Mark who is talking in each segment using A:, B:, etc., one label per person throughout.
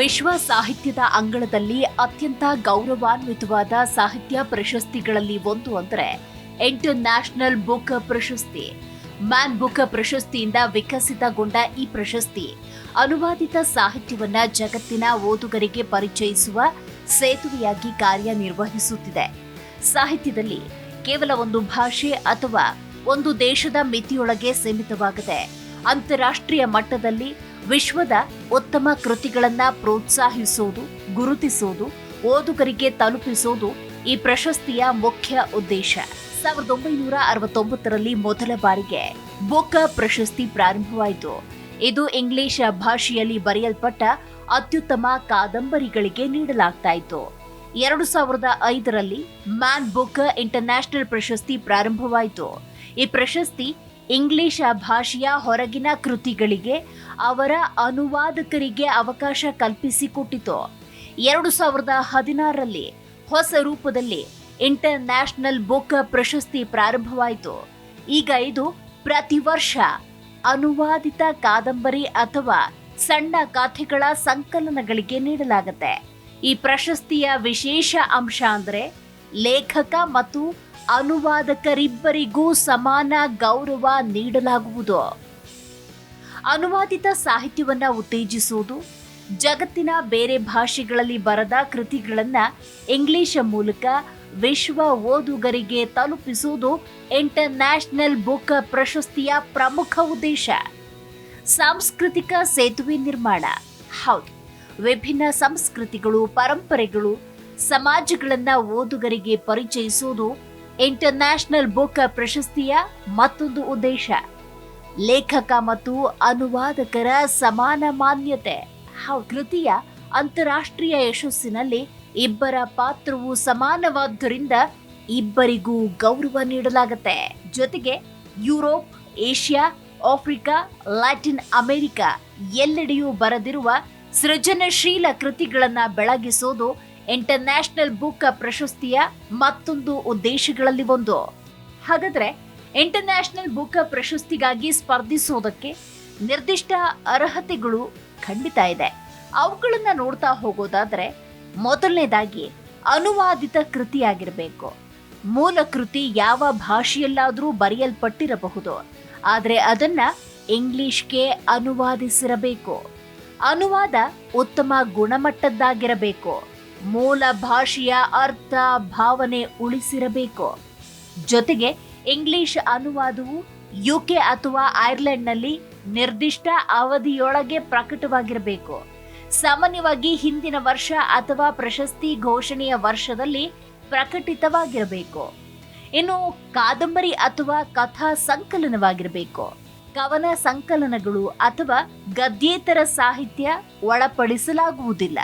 A: ವಿಶ್ವ ಸಾಹಿತ್ಯದ ಅಂಗಳದಲ್ಲಿ ಅತ್ಯಂತ ಗೌರವಾನ್ವಿತವಾದ ಸಾಹಿತ್ಯ ಪ್ರಶಸ್ತಿಗಳಲ್ಲಿ ಒಂದು ಅಂದರೆ ಇಂಟರ್ ನ್ಯಾಷನಲ್ ಬುಕ್ ಪ್ರಶಸ್ತಿ ಮ್ಯಾನ್ ಬುಕ್ ಪ್ರಶಸ್ತಿಯಿಂದ ವಿಕಸಿತಗೊಂಡ ಈ ಪ್ರಶಸ್ತಿ ಅನುವಾದಿತ ಸಾಹಿತ್ಯವನ್ನ ಜಗತ್ತಿನ ಓದುಗರಿಗೆ ಪರಿಚಯಿಸುವ ಸೇತುವೆಯಾಗಿ ಕಾರ್ಯನಿರ್ವಹಿಸುತ್ತಿದೆ. ಸಾಹಿತ್ಯದಲ್ಲಿ ಕೇವಲ ಒಂದು ಭಾಷೆ ಅಥವಾ ಒಂದು ದೇಶದ ಮಿತಿಯೊಳಗೆ ಸೀಮಿತವಾಗದೆ ಅಂತಾರಾಷ್ಟ್ರೀಯ ಮಟ್ಟದಲ್ಲಿ ವಿಶ್ವದ ಉತ್ತಮ ಕೃತಿಗಳನ್ನ ಪ್ರೋತ್ಸಾಹಿಸೋದು, ಗುರುತಿಸೋದು, ಓದುಗರಿಗೆ ತಲುಪಿಸೋದು ಈ ಪ್ರಶಸ್ತಿಯ ಮುಖ್ಯ ಉದ್ದೇಶ. ಸಾವಿರದ ಒಂಬೈನೂರ ಅರವತ್ತೊಂಬತ್ತರಲ್ಲಿ ಮೊದಲ ಬಾರಿಗೆ ಬೊಕ್ಕ ಪ್ರಶಸ್ತಿ ಪ್ರಾರಂಭವಾಯಿತು. ಇದು ಇಂಗ್ಲಿಷ್ ಭಾಷೆಯಲ್ಲಿ ಬರೆಯಲ್ಪಟ್ಟ ಅತ್ಯುತ್ತಮ ಕಾದಂಬರಿಗಳಿಗೆ ನೀಡಲಾಗ್ತಾ ಇತ್ತು ಎರಡು ಸಾವಿರದ ಐದರಲ್ಲಿ ಮ್ಯಾನ್ ಬುಕ್ ಇಂಟರ್ನ್ಯಾಷನಲ್ ಪ್ರಶಸ್ತಿ ಪ್ರಾರಂಭವಾಯಿತು. ಈ ಪ್ರಶಸ್ತಿ ಇಂಗ್ಲಿಷ್ ಭಾಷೆಯ ಹೊರಗಿನ ಕೃತಿಗಳಿಗೆ ಅವರ ಅನುವಾದಕರಿಗೆ ಅವಕಾಶ ಕಲ್ಪಿಸಿಕೊಟ್ಟಿತು. ಎರಡು ಸಾವಿರದ ಹದಿನಾರರಲ್ಲಿ ಹೊಸ ರೂಪದಲ್ಲಿ ಇಂಟರ್ ನ್ಯಾಷನಲ್ ಬುಕ್ ಪ್ರಶಸ್ತಿ ಪ್ರಾರಂಭವಾಯಿತು. ಈಗ ಇದು ಪ್ರತಿ ವರ್ಷ ಅನುವಾದಿತ ಕಾದಂಬರಿ ಅಥವಾ ಸಣ್ಣ ಕಥೆಗಳ ಸಂಕಲನಗಳಿಗೆ ನೀಡಲಾಗುತ್ತೆ. ಈ ಪ್ರಶಸ್ತಿಯ ವಿಶೇಷ ಅಂಶ ಅಂದ್ರೆ ಲೇಖಕ ಮತ್ತು ಅನುವಾದಕರಿಬ್ಬರಿಗೂ ಸಮಾನ ಗೌರವ ನೀಡಲಾಗುವುದು. ಅನುವಾದಿತ ಸಾಹಿತ್ಯವನ್ನು ಉತ್ತೇಜಿಸುವುದು, ಜಗತ್ತಿನ ಬೇರೆ ಭಾಷೆಗಳಲ್ಲಿ ಬರದ ಕೃತಿಗಳನ್ನು ಇಂಗ್ಲಿಷ್ ಮೂಲಕ ವಿಶ್ವ ಓದುಗರಿಗೆ ತಲುಪಿಸುವುದು ಇಂಟರ್ ನ್ಯಾಷನಲ್ ಬುಕ್ ಪ್ರಶಸ್ತಿಯ ಪ್ರಮುಖ ಉದ್ದೇಶ. ಸಾಂಸ್ಕೃತಿಕ ಸೇತುವೆ ನಿರ್ಮಾಣ. ಹೌದು, ವಿಭಿನ್ನ ಸಂಸ್ಕೃತಿಗಳು, ಪರಂಪರೆಗಳು ಸಮಾಜಗಳನ್ನ ಓದುಗರಿಗೆ ಪರಿಚಯಿಸುವುದು ಇಂಟರ್ ನ್ಯಾಷನಲ್ ಬುಕ್ ಪ್ರಶಸ್ತಿಯ ಮತ್ತೊಂದು ಉದ್ದೇಶ. ಲೇಖಕ ಮತ್ತು ಅನುವಾದಕರ ಸಮಾನ ಮಾನ್ಯತೆ. ಹಾಗೂ ಕೃತಿಯ ಅಂತಾರಾಷ್ಟ್ರೀಯ ಯಶಸ್ಸಿನಲ್ಲಿ ಇಬ್ಬರ ಪಾತ್ರವು ಸಮಾನವಾದ್ದರಿಂದ ಇಬ್ಬರಿಗೂ ಗೌರವ ನೀಡಲಾಗುತ್ತೆ. ಜೊತೆಗೆ Europe, Asia, Africa, Latin America ಎಲ್ಲೆಡೆಯೂ ಬರೆದಿರುವ ಸೃಜನಶೀಲ ಕೃತಿಗಳನ್ನ ಬೆಳಗಿಸೋದು ಇಂಟರ್ ನ್ಯಾಷನಲ್ ಬುಕ್ ಪ್ರಶಸ್ತಿಯ ಮತ್ತೊಂದು ಉದ್ದೇಶಗಳಲ್ಲಿ ಒಂದು. ಹಾಗಾದ್ರೆ ಇಂಟರ್ನ್ಯಾಷನಲ್ ಬುಕ್ ಪ್ರಶಸ್ತಿಗಾಗಿ ಸ್ಪರ್ಧಿಸೋದಕ್ಕೆ ನಿರ್ದಿಷ್ಟ ಅರ್ಹತೆಗಳು ಖಂಡಿತ ಇದೆ. ಅವುಗಳನ್ನ ನೋಡ್ತಾ ಹೋಗೋದಾದ್ರೆ ಮೊದಲನೇದಾಗಿ ಅನುವಾದಿತ ಕೃತಿಯಾಗಿರಬೇಕು. ಮೂಲ ಕೃತಿ ಯಾವ ಭಾಷೆಯಲ್ಲಾದರೂ ಬರೆಯಲ್ಪಟ್ಟಿರಬಹುದು. ಆದರೆ ಅದನ್ನ ಇಂಗ್ಲಿಷ್ಗೆ ಅನುವಾದಿಸಿರಬೇಕು. ಅನುವಾದ ಉತ್ತಮ ಗುಣಮಟ್ಟದ್ದಾಗಿರಬೇಕು. ಮೂಲ ಭಾಷೆಯ ಅರ್ಥ, ಭಾವನೆ ಉಳಿಸಿರಬೇಕು. ಜೊತೆಗೆ ಇಂಗ್ಲಿಷ್ ಅನುವಾದವು ಯುಕೆ ಅಥವಾ ಐರ್ಲೆಂಡ್ನಲ್ಲಿ ನಿರ್ದಿಷ್ಟ ಅವಧಿಯೊಳಗೆ ಪ್ರಕಟವಾಗಿರಬೇಕು. ಸಾಮಾನ್ಯವಾಗಿ ಹಿಂದಿನ ವರ್ಷ ಅಥವಾ ಪ್ರಶಸ್ತಿ ಘೋಷಣೆಯ ವರ್ಷದಲ್ಲಿ ಪ್ರಕಟಿತವಾಗಿರಬೇಕು. ಇನ್ನು ಕಾದಂಬರಿ ಅಥವಾ ಕಥಾ ಸಂಕಲನವಾಗಿರಬೇಕು. ಕವನ ಸಂಕಲನಗಳು ಅಥವಾ ಗದ್ಯೇತರ ಸಾಹಿತ್ಯ ಒಳಪಡಿಸಲಾಗುವುದಿಲ್ಲ.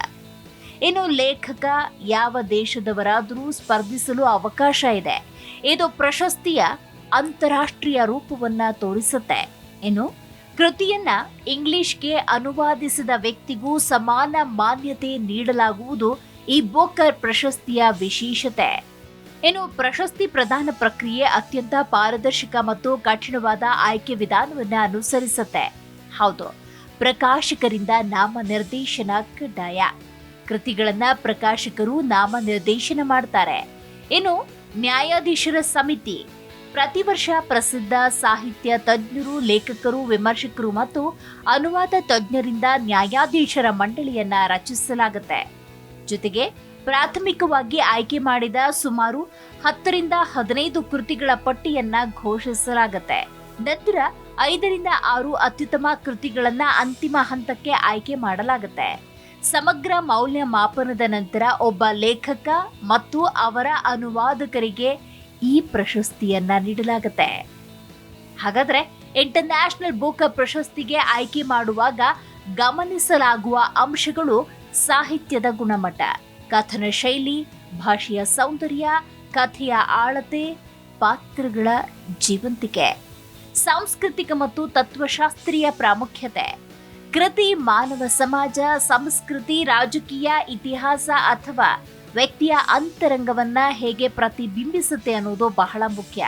A: ಇನ್ನು ಲೇಖಕ ಯಾವ ದೇಶದವರಾದರೂ ಸ್ಪರ್ಧಿಸಲು ಅವಕಾಶ ಇದೆ. ಇದು ಪ್ರಶಸ್ತಿಯ ಅಂತಾರಾಷ್ಟ್ರೀಯ ರೂಪವನ್ನ ತೋರಿಸುತ್ತೆ. ಇನ್ನು ಕೃತಿಯನ್ನ ಇಂಗ್ಲಿಷ್ಗೆ ಅನುವಾದಿಸಿದ ವ್ಯಕ್ತಿಗೂ ಸಮಾನ ಮಾನ್ಯತೆ ನೀಡಲಾಗುವುದು ಈ ಬೋಕರ್ ಪ್ರಶಸ್ತಿಯ ವಿಶೇಷತೆ. ಇನ್ನು ಪ್ರಶಸ್ತಿ ಪ್ರದಾನ ಪ್ರಕ್ರಿಯೆ ಅತ್ಯಂತ ಪಾರದರ್ಶಕ ಮತ್ತು ಕಠಿಣವಾದ ಆಯ್ಕೆ ವಿಧಾನವನ್ನ ಅನುಸರಿಸುತ್ತೆ. ಹೌದು, ಪ್ರಕಾಶಕರಿಂದ ನಾಮ ನಿರ್ದೇಶನ ಕಡ್ಡಾಯ. ಕೃತಿಗಳನ್ನ ಪ್ರಕಾಶಕರು ನಾಮ ನಿರ್ದೇಶನ ಮಾಡ್ತಾರೆ. ಇನ್ನು ನ್ಯಾಯಾಧೀಶರ ಸಮಿತಿ. ಪ್ರತಿ ವರ್ಷ ಪ್ರಸಿದ್ಧ ಸಾಹಿತ್ಯ ತಜ್ಞರು, ಲೇಖಕರು, ವಿಮರ್ಶಕರು ಮತ್ತು ಅನುವಾದ ತಜ್ಞರಿಂದ ನ್ಯಾಯಾಧೀಶರ ಮಂಡಳಿಯನ್ನ ರಚಿಸಲಾಗುತ್ತೆ. ಜೊತೆಗೆ ಪ್ರಾಥಮಿಕವಾಗಿ ಆಯ್ಕೆ ಮಾಡಿದ ಸುಮಾರು ಹತ್ತರಿಂದ ಹದಿನೈದು ಕೃತಿಗಳ ಪಟ್ಟಿಯನ್ನ ಘೋಷಿಸಲಾಗುತ್ತೆ. ನಂತರ ಐದರಿಂದ ಆರು ಅತ್ಯುತ್ತಮ ಕೃತಿಗಳನ್ನ ಅಂತಿಮ ಹಂತಕ್ಕೆ ಆಯ್ಕೆ ಮಾಡಲಾಗುತ್ತೆ. ಸಮಗ್ರ ಮೌಲ್ಯಮಾಪನದ ನಂತರ ಒಬ್ಬ ಲೇಖಕ ಮತ್ತು ಅವರ ಅನುವಾದಕರಿಗೆ ಈ ಪ್ರಶಸ್ತಿಯನ್ನ ನೀಡಲಾಗುತ್ತೆ. ಹಾಗಾದ್ರೆ ಇಂಟರ್ನ್ಯಾಷನಲ್ ಬುಕ್ ಪ್ರಶಸ್ತಿಗೆ ಆಯ್ಕೆ ಮಾಡುವಾಗ ಗಮನಿಸಲಾಗುವ ಅಂಶಗಳು ಸಾಹಿತ್ಯದ ಗುಣಮಟ್ಟ, ಕಥನ ಶೈಲಿ, ಭಾಷೆಯ ಸೌಂದರ್ಯ, ಕಥೆಯ ಆಳತೆ, ಪಾತ್ರಗಳ ಜೀವಂತಿಕೆ, ಸಾಂಸ್ಕೃತಿಕ ಮತ್ತು ತತ್ವಶಾಸ್ತ್ರೀಯ ಪ್ರಾಮುಖ್ಯತೆ. ಕೃತಿ ಮಾನವ ಸಮಾಜ, ಸಂಸ್ಕೃತಿ, ರಾಜಕೀಯ, ಇತಿಹಾಸ ಅಥವಾ ವ್ಯಕ್ತಿಯ ಅಂತರಂಗವನ್ನ ಹೇಗೆ ಪ್ರತಿಬಿಂಬಿಸುತ್ತೆ ಅನ್ನೋದು ಬಹಳ ಮುಖ್ಯ.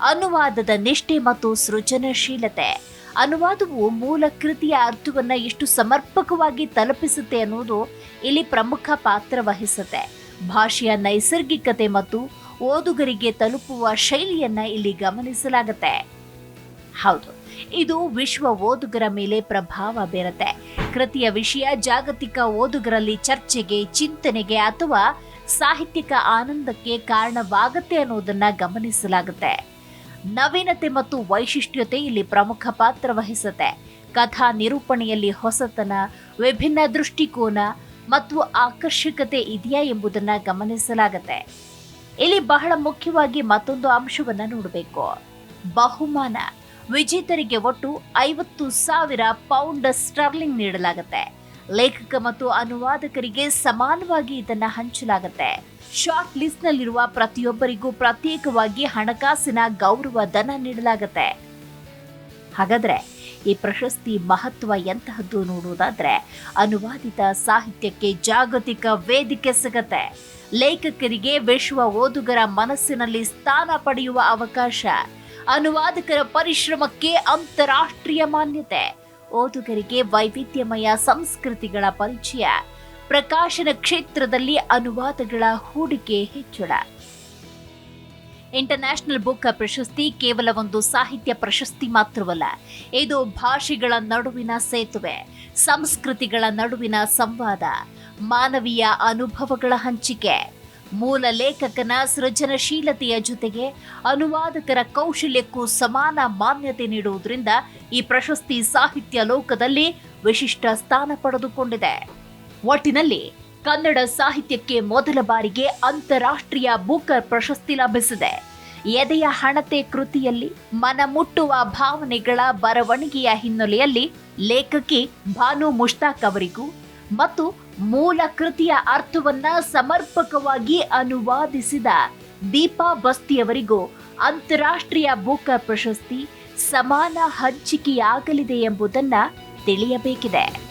A: ಅನುವಾದದ ನಿಷ್ಠೆ ಮತ್ತು ಸೃಜನಶೀಲತೆ. ಅನುವಾದವು ಮೂಲ ಕೃತಿಯ ಅರ್ಥವನ್ನ ಎಷ್ಟು ಸಮರ್ಪಕವಾಗಿ ತಲುಪಿಸುತ್ತೆ ಅನ್ನೋದು ಇಲ್ಲಿ ಪ್ರಮುಖ ಪಾತ್ರ ವಹಿಸುತ್ತೆ. ಭಾಷೆಯ ನೈಸರ್ಗಿಕತೆ ಮತ್ತು ಓದುಗರಿಗೆ ತಲುಪುವ ಶೈಲಿಯನ್ನ ಇಲ್ಲಿ ಗಮನಿಸಲಾಗುತ್ತೆ. ಹೌದು. ಇದು ವಿಶ್ವ ಓದುಗರ ಮೇಲೆ ಪ್ರಭಾವ ಬೀರುತ್ತೆ. ಕೃತಿಯ ವಿಷಯ ಜಾಗತಿಕ ಓದುಗರಲ್ಲಿ ಚರ್ಚೆಗೆ, ಚಿಂತನೆಗೆ ಅಥವಾ ಸಾಹಿತ್ಯಿಕ ಆನಂದಕ್ಕೆ ಕಾರಣವಾಗುತ್ತೆ ಅನ್ನೋದನ್ನ ಗಮನಿಸಲಾಗುತ್ತೆ. ನವೀನತೆ ಮತ್ತು ವೈಶಿಷ್ಟ್ಯತೆ ಇಲ್ಲಿ ಪ್ರಮುಖ ಪಾತ್ರ ವಹಿಸುತ್ತೆ. ಕಥಾ ನಿರೂಪಣೆಯಲ್ಲಿ ಹೊಸತನ, ವಿಭಿನ್ನ ದೃಷ್ಟಿಕೋನ ಮತ್ತು ಆಕರ್ಷಕತೆ ಇದೆಯಾ ಎಂಬುದನ್ನ ಗಮನಿಸಲಾಗುತ್ತೆ. ಇಲ್ಲಿ ಬಹಳ ಮುಖ್ಯವಾಗಿ ಮತ್ತೊಂದು ಅಂಶವನ್ನು ನೋಡಬೇಕು. ಬಹುಮಾನ. ವಿಜೇತರಿಗೆ ಒಟ್ಟು ಐವತ್ತು ಸಾವಿರ ಪೌಂಡ್ ಸ್ಟರ್ಲಿಂಗ್ ನೀಡಲಾಗುತ್ತೆ. ಲೇಖಕ ಮತ್ತು ಅನುವಾದಕರಿಗೆ ಸಮಾನವಾಗಿ ಇದನ್ನ ಹಂಚಲಾಗುತ್ತೆ. ಶಾರ್ಟ್ ಲಿಸ್ಟ್ ನಲ್ಲಿರುವ ಪ್ರತಿಯೊಬ್ಬರಿಗೂ ಪ್ರತ್ಯೇಕವಾಗಿ ಹಣಕಾಸಿನ ಗೌರವ ಧನ ನೀಡಲಾಗುತ್ತೆ. ಹಾಗಾದ್ರೆ ಈ ಪ್ರಶಸ್ತಿ ಮಹತ್ವ ಎಂತಹದ್ದು ನೋಡುವುದಾದ್ರೆ ಅನುವಾದಿತ ಸಾಹಿತ್ಯಕ್ಕೆ ಜಾಗತಿಕ ವೇದಿಕೆ ಸಿಗತ್ತೆ. ಲೇಖಕರಿಗೆ ವಿಶ್ವ ಓದುಗರ ಮನಸ್ಸಿನಲ್ಲಿ ಸ್ಥಾನ ಪಡೆಯುವ ಅವಕಾಶ. ಅನುವಾದಕರ ಪರಿಶ್ರಮಕ್ಕೆ ಅಂತಾರಾಷ್ಟ್ರೀಯ ಮಾನ್ಯತೆ. ಓದುಗರಿಗೆ ವೈವಿಧ್ಯಮಯ ಸಂಸ್ಕೃತಿಗಳ ಪರಿಚಯ. ಪ್ರಕಾಶನ ಕ್ಷೇತ್ರದಲ್ಲಿ ಅನುವಾದಗಳ ಹೂಡಿಕೆ ಹೆಚ್ಚಳ. ಇಂಟರ್ನ್ಯಾಷನಲ್ ಬುಕ್ ಪ್ರಶಸ್ತಿ ಕೇವಲ ಒಂದು ಸಾಹಿತ್ಯ ಪ್ರಶಸ್ತಿ ಮಾತ್ರವಲ್ಲ, ಇದು ಭಾಷೆಗಳ ನಡುವಿನ ಸೇತುವೆ, ಸಂಸ್ಕೃತಿಗಳ ನಡುವಿನ ಸಂವಾದ, ಮಾನವೀಯ ಅನುಭವಗಳ ಹಂಚಿಕೆ ಮೂಲ ಲೇಖಕನ ಸೃಜನಶೀಲತೆಯ ಜೊತೆಗೆ ಅನುವಾದಕರ ಕೌಶಲ್ಯಕ್ಕೂ ಸಮಾನ ಮಾನ್ಯತೆ ನೀಡುವುದರಿಂದ ಈ ಪ್ರಶಸ್ತಿ ಸಾಹಿತ್ಯ ಲೋಕದಲ್ಲಿ ವಿಶಿಷ್ಟ ಸ್ಥಾನ ಪಡೆದುಕೊಂಡಿದೆ. ಒಟ್ಟಿನಲ್ಲಿ ಕನ್ನಡ ಸಾಹಿತ್ಯಕ್ಕೆ ಮೊದಲ ಬಾರಿಗೆ ಅಂತಾರಾಷ್ಟ್ರೀಯ ಬುಕರ್ ಪ್ರಶಸ್ತಿ ಲಭಿಸಿದೆ. ಎದೆಯ ಹಣತೆ ಕೃತಿಯಲ್ಲಿ ಮನಮುಟ್ಟುವ ಭಾವನೆಗಳ ಬರವಣಿಗೆಯ ಹಿನ್ನೆಲೆಯಲ್ಲಿ ಲೇಖಕಿ ಭಾನು ಮುಷ್ತಾಕ್ ಅವರಿಗೂ ಮತ್ತು ಮೂಲ ಕೃತಿಯ ಅರ್ಥವನ್ನ ಸಮರ್ಪಕವಾಗಿ ಅನುವಾದಿಸಿದ ದೀಪಾ ಬಸ್ತಿಯವರಿಗೂ ಅಂತಾರಾಷ್ಟ್ರೀಯ ಬುಕ್ ಪ್ರಶಸ್ತಿ ಸಮಾನ ಹಂಚಿಕೆಯಾಗಲಿದೆ ಎಂಬುದನ್ನ ತಿಳಿಯಬೇಕಿದೆ.